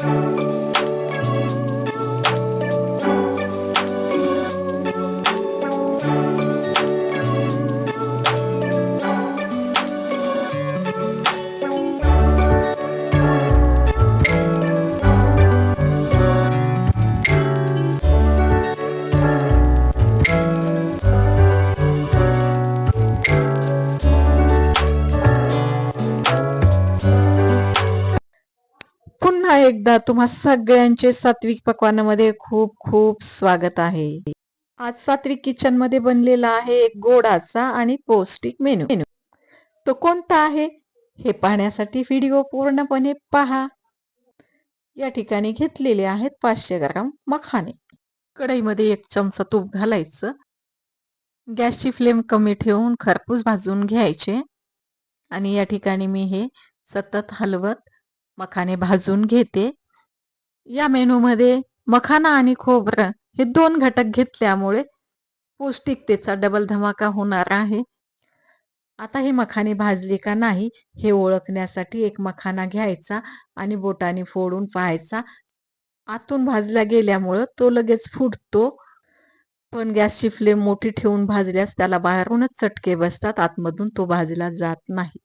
पुन्हा एकदा तुम्हा सगळ्यांचे सात्विक पकवानामध्ये खूप खूप स्वागत आहे. आज सात्विक किचनमध्ये बनलेला आहे एक गोडाचा आणि पौष्टिक मेनू तो कोणता आहे? हे पाहण्यासाठी व्हिडिओ पूर्णपणे पहा. या ठिकाणी घेतलेले आहेत पाचशे ग्राम मखाने. कढईमध्ये एक चमचा तूप घालायचं. गॅसची फ्लेम कमी ठेवून खरपूस भाजून घ्यायचे. आणि या ठिकाणी मी हे सतत हलवत मखाने भाजून घेते. या मेनूमध्ये मखाना आणि खोबरं हे दोन घटक घेतल्यामुळे पौष्टिकतेचा डबल धमाका होणार आहे. आता हे मखाने भाजले का नाही हे ओळखण्यासाठी एक मखाना घ्यायचा आणि बोटाने फोडून पाहायचा. आतून भाजला गेल्यामुळं तो लगेच फुटतो. पण गॅसची फ्लेम मोठी ठेवून भाजल्यास त्याला बाहेरूनच चटके बसतात आतमधून तो भाजला जात नाही.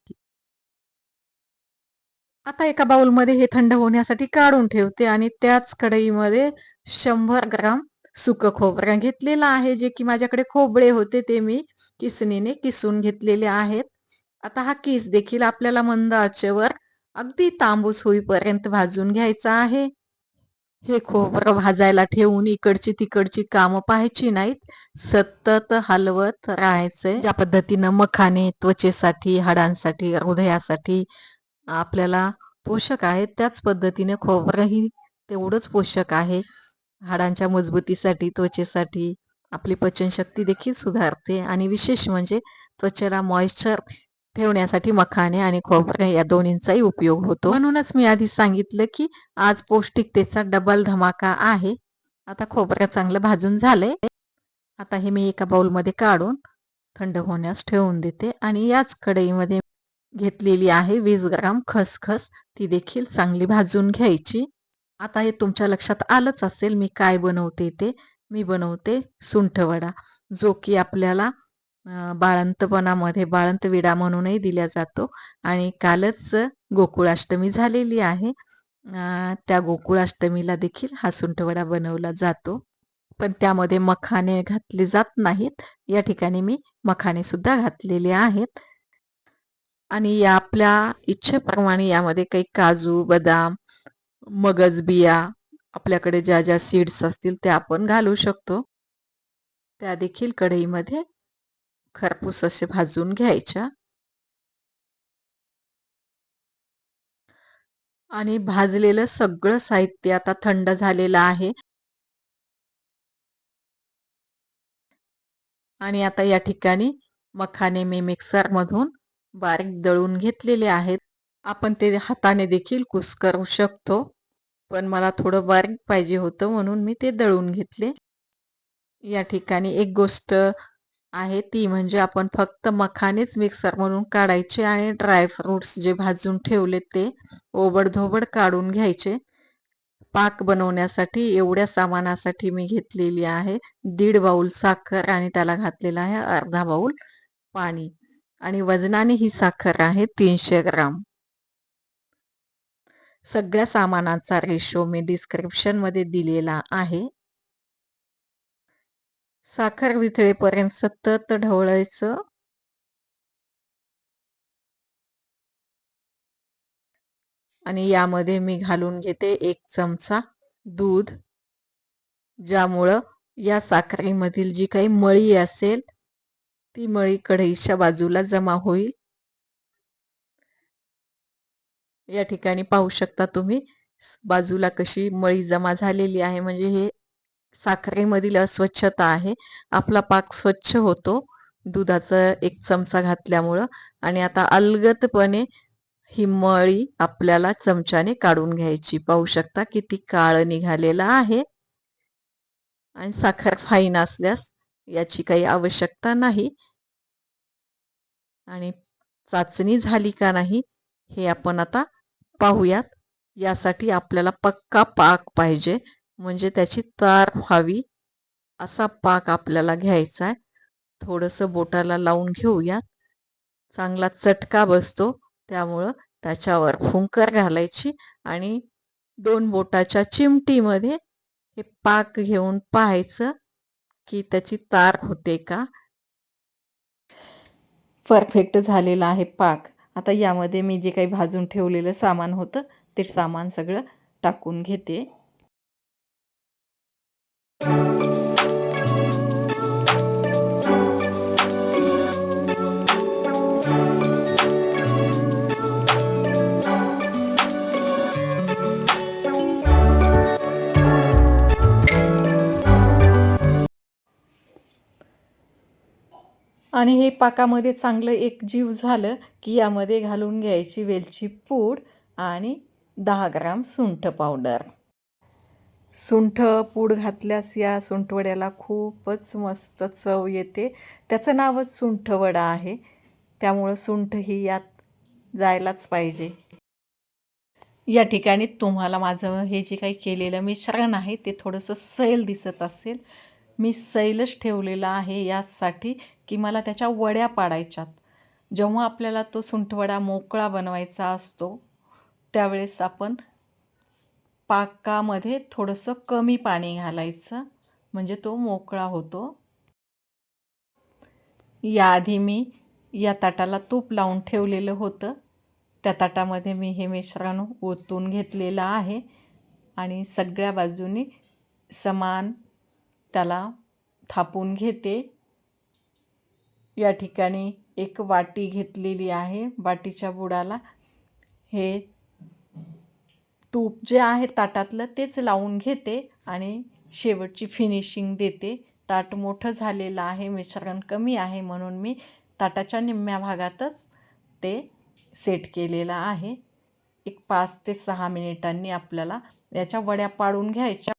आता एका बाउलमध्ये हे थंड होण्यासाठी काढून ठेवते आणि त्याच कढईमध्ये शंभर ग्राम सुक खोबरं घेतलेलं आहे जे की माझ्याकडे खोबळे होते ते मी किसणीने किसून घेतलेले आहेत. आता हा किस देखील आपल्याला मंद आचेवर अगदी तांबूस होईपर्यंत भाजून घ्यायचा आहे. हे खोबरं भाजायला ठेवून इकडची तिकडची कामं पाहायची नाहीत. सतत हलवत राहायचंय. ज्या पद्धतीनं मखाने त्वचेसाठी हाडांसाठी हृदयासाठी आपल्याला पोषक आहे त्याच पद्धतीने खोबरंही तेवढंच पोषक आहे. हाडांच्या मजबूतीसाठी त्वचेसाठी आपली पचनशक्ती देखील सुधारते आणि विशेष म्हणजे त्वचेला मॉइश्चर ठेवण्यासाठी मखाने आणि खोबरे या दोन्हींचाही उपयोग होतो. म्हणूनच मी आधी सांगितलं की आज पौष्टिकतेचा डबल धमाका आहे. आता खोबरं चांगलं भाजून झालंय. आता हे मी एका बाउलमध्ये काढून थंड होण्यास ठेवून देते आणि याच कढईमध्ये घेतलेली आहे. वीस ग्राम खसखस ती देखील चांगली भाजून घ्यायची. आता हे तुमच्या लक्षात आलंच असेल मी काय बनवते ते. मी बनवते सुंठवडा जो की आपल्याला बाळंतपणामध्ये बाळंत विडा म्हणूनही दिला जातो. आणि कालच गोकुळाष्टमी झालेली आहे. त्या गोकुळाष्टमीला देखील हा सुंठवडा बनवला जातो. पण त्यामध्ये मखाने घातले जात नाहीत. या ठिकाणी मी मखाने सुद्धा घातलेले आहेत. आणि या आपल्या इच्छेप्रमाणे यामध्ये काही काजू बदाम मगज बिया आपल्याकडे ज्या ज्या सीड्स असतील त्या आपण घालू शकतो. त्या देखील कढईमध्ये खरपूस असे भाजून घ्यायच्या. आणि भाजलेलं सगळं साहित्य आता थंड झालेलं आहे. आणि आता या ठिकाणी मखाने मी मिक्सर मधून बारीक दळून घेतलेले आहेत. आपण ते हाताने देखील कुस करू शकतो. पण मला थोडं बारीक पाहिजे होतं म्हणून मी ते दळून घेतले. या ठिकाणी एक गोष्ट आहे ती म्हणजे आपण फक्त मखानेच मिक्सर म्हणून काढायचे आणि ड्रायफ्रूट्स जे भाजून ठेवले ते ओबडधोबड काढून घ्यायचे. पाक बनवण्यासाठी एवढ्या सामानासाठी मी घेतलेली आहे. दीड बाऊल साखर आणि त्याला घातलेला आहे अर्धा बाऊल पाणी. आणि वजनाने ही साखर आहे तीनशे ग्राम. सगळ्या सामानाचा रेशो मी डिस्क्रिप्शनमध्ये दिलेला आहे. साखर वितळेपर्यंत सतत ढवळायचं. आणि यामध्ये मी घालून घेते एक चमचा दूध ज्यामुळं या साखरेमधील जी काही मळी असेल ती मळी कढईच्या बाजूला जमा होईल. या ठिकाणी पाहू शकता तुम्ही बाजूला कशी मळी जमा झालेली आहे. म्हणजे हे साखरेमधील अस्वच्छता आहे. आपला पाक स्वच्छ होतो. दुधाचा एक चमचा घातल्यामुळं. आणि आता अलगतपणे ही मळी आपल्याला चमच्याने काढून घ्यायची. पाहू शकता किती काळ निघालेला आहे. आणि साखर फाईन असल्यास याची काही आवश्यकता नाही. आणि चाचणी झाली का नाही हे आपण आता पाहूयात. यासाठी आपल्याला पक्का पाक पाहिजे म्हणजे त्याची तार व्हावी असा पाक आपल्याला घ्यायचा आहे. थोडंसं बोटाला लावून घेऊयात. चांगला चटका बसतो त्यामुळं त्याच्यावर फुंकर घालायची आणि दोन बोटाच्या चिमटीमध्ये हे पाक घेऊन पाहायचं. की त्याची तार होते का? परफेक्ट झालेला आहे पाक. आता यामध्ये मी जे काही भाजून ठेवलेलं सामान होतं ते सामान सगळं टाकून घेते. आणि हे पाकामध्ये चांगलं एक जीव झालं की यामध्ये घालून घ्यायची वेलची पूड आणि दहा ग्राम सुंठ पावडर. सुंठ पूड घातल्यास या सुंठवड्याला खूपच मस्त चव येते. त्याचं नावच सुंठवडा आहे. त्यामुळं सुंठ ही यात जायलाच पाहिजे. या ठिकाणी तुम्हाला माझं हे जे काही केलेलं मिश्रण आहे ते थोडंसं सैल दिसत असेल. मी सैलच ठेवलेलं आहे यासाठी. की मला त्याच्या वड्या पाडायच्यात. जेव्हा आपल्याला तो सुंठवडा मोकळा बनवायचा असतो त्यावेळेस आपण पाकामध्ये थोडंसं कमी पाणी घालायचं म्हणजे तो मोकळा होतो. याआधी मी या ताटाला तूप लावून ठेवलेलं होतं. त्या ताटामध्ये मी हे मिश्रण ओतून घेतलेलं आहे आणि सगळ्या बाजूनी समान त्याला थापून घेते. या ठिकाणी एक वाटी घेतलेली आहे वाटीच्या बुडाला. हे तूप जे आहे ताटातलं तेच लावून घेते आणि शेवटची फिनिशिंग देते. ताट मोठं झालेलं आहे मिश्रण कमी आहे म्हणून मी ताटाच्या निम्म्या भागातच ते सेट केलेलं आहे. एक पाच ते सहा मिनिटांनी आपल्याला याच्या वड्या पाडून घ्यायच्या.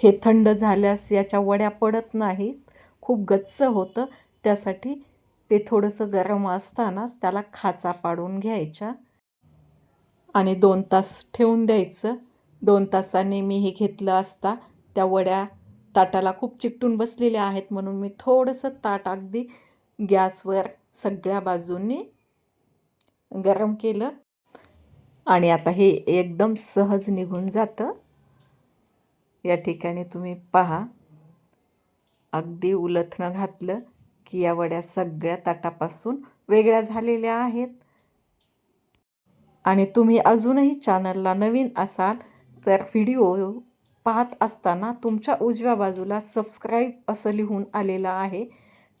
हे थंड झाल्यास याच्या वड्या पडत नाहीत. खूप गच्च होतं. त्यासाठी ते थोडंसं गरम असतानाच त्याला खाचा पाडून घ्यायच्या. आणि दोन तास ठेवून द्यायचं. दोन तासांनी मी हे घेतलं असता त्या वड्या ताटाला खूप चिकटून बसलेल्या आहेत म्हणून मी थोडंसं ताट अगदी गॅसवर सगळ्या बाजूंनी गरम केलं. आणि आता हे एकदम सहज निघून जातं. या ठिकाणी तुम्ही पहा. अगदी उलथणं घातलं. की या वड्या सगळ्या ताटापासून वेगळ्या झालेल्या आहेत. आणि तुम्ही अजूनही चॅनलला नवीन असाल तर व्हिडिओ पाहत असताना तुमच्या उजव्या बाजूला सबस्क्राईब असं लिहून आलेलं आहे.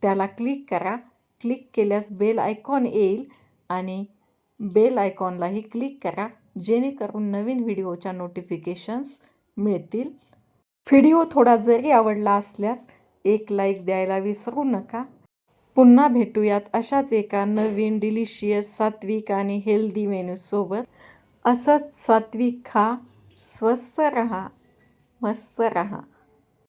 त्याला क्लिक करा. क्लिक केल्यास बेल आयकॉन येईल आणि बेल आयकॉनलाही क्लिक करा. जेणेकरून नवीन व्हिडिओच्या नोटिफिकेशन्स मिळतील. व्हिडिओ थोडा जरी आवडला असल्यास एक लाईक द्यायला विसरू नका. पुन्हा भेटूयात अशाच एका नवीन डिलिशियस सात्विक आणि हेल्दी मेनूसोबत असंच सात्विक खा स्वस्त रहा मस्त रहा.